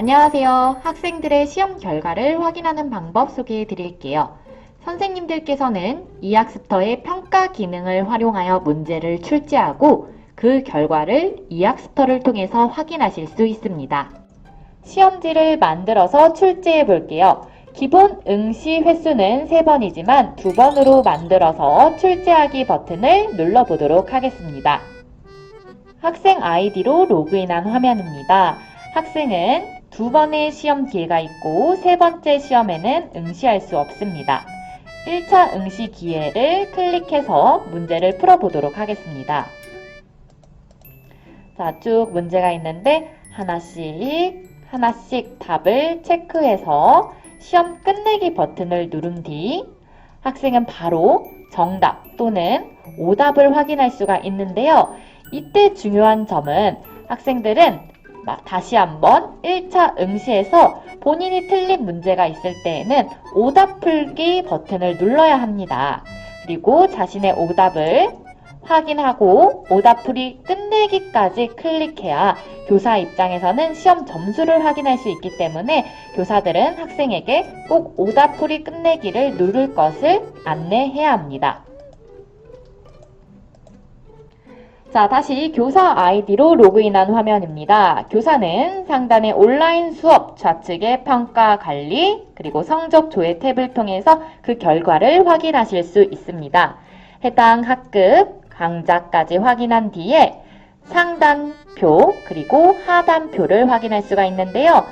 안녕하세요. 학생들의 시험 결과를 확인하는 방법 소개해 드릴게요. 선생님들께서는 이학스터의 평가 기능을 활용하여 문제를 출제하고 그 결과를 이학스터를 통해서 확인하실 수 있습니다. 시험지를 만들어서 출제해 볼게요. 기본 응시 횟수는 3번이지만 2번으로 만들어서 출제하기 버튼을 눌러보도록 하겠습니다. 학생 아이디로 로그인한 화면입니다. 학생은 두 번의 시험 기회가 있고 세 번째 시험에는 응시할 수 없습니다. 1차 응시 기회를 클릭해서 문제를 풀어보도록 하겠습니다. 자, 쭉 문제가 있는데 하나씩 하나씩 답을 체크해서 시험 끝내기 버튼을 누른 뒤 학생은 바로 정답 또는 오답을 확인할 수가 있는데요. 이때 중요한 점은 학생들은 막 다시 한번 1차 응시에서 본인이 틀린 문제가 있을 때에는 오답 풀기 버튼을 눌러야 합니다. 그리고 자신의 오답을 확인하고 오답풀이 끝내기까지 클릭해야 교사 입장에서는 시험 점수를 확인할 수 있기 때문에 교사들은 학생에게 꼭 오답풀이 끝내기를 누를 것을 안내해야 합니다. 자, 다시 교사 아이디로 로그인한 화면입니다. 교사는 상단의 온라인 수업 좌측의 평가 관리 그리고 성적 조회 탭을 통해서 그 결과를 확인하실 수 있습니다. 해당 학급 강좌까지 확인한 뒤에 상단표 그리고 하단표를 확인할 수가 있는데요.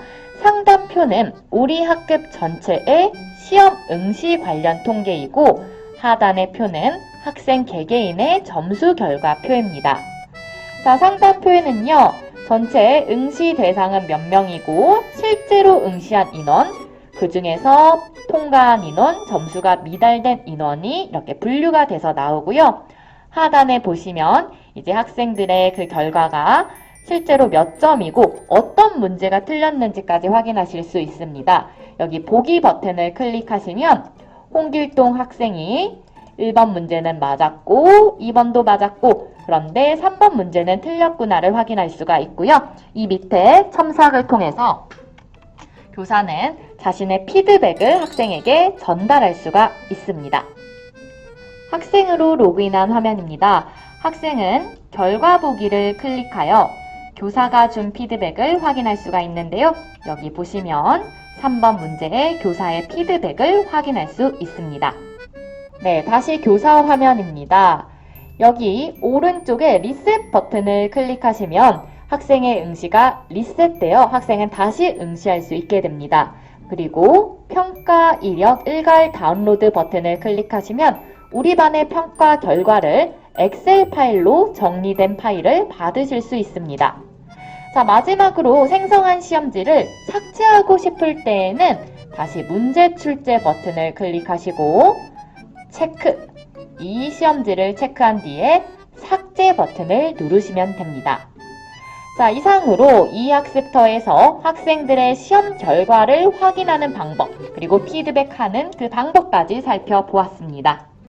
상단표는 우리 학급 전체의 시험 응시 관련 통계이고 하단의 표는 학생 개개인의 점수 결과표입니다. 자, 상단표에는요, 전체 응시 대상은 몇 명이고, 실제로 응시한 인원, 그 중에서 통과한 인원, 점수가 미달된 인원이 이렇게 분류가 돼서 나오고요. 하단에 보시면 이제 학생들의 그 결과가 실제로 몇 점이고 어떤 문제가 틀렸는지까지 확인하실 수 있습니다. 여기 보기 버튼을 클릭하시면 홍길동 학생이 1번 문제는 맞았고 2번도 맞았고 그런데 3번 문제는 틀렸구나를 확인할 수가 있고요. 이 밑에 첨삭을 통해서 교사는 자신의 피드백을 학생에게 전달할 수가 있습니다. 학생으로 로그인한 화면입니다. 학생은 결과 보기를 클릭하여 교사가 준 피드백을 확인할 수가 있는데요. 여기 보시면 3번 문제의 교사의 피드백을 확인할 수 있습니다. 네, 다시 교사 화면입니다. 여기 오른쪽에 리셋 버튼을 클릭하시면 학생의 응시가 리셋되어 학생은 다시 응시할 수 있게 됩니다. 그리고 평가 이력 일괄 다운로드 버튼을 클릭하시면 우리 반의 평가 결과를 엑셀 파일로 정리된 파일을 받으실 수 있습니다. 자, 마지막으로 생성한 시험지를 삭제하고 싶을 때에는 다시 문제 출제 버튼을 클릭하시고 체크 이 시험지를 체크한 뒤에 삭제 버튼을 누르시면 됩니다. 자, 이상으로 이 학습터에서 학생들의 시험 결과를 확인하는 방법, 그리고 피드백하는 그 방법까지 살펴보았습니다.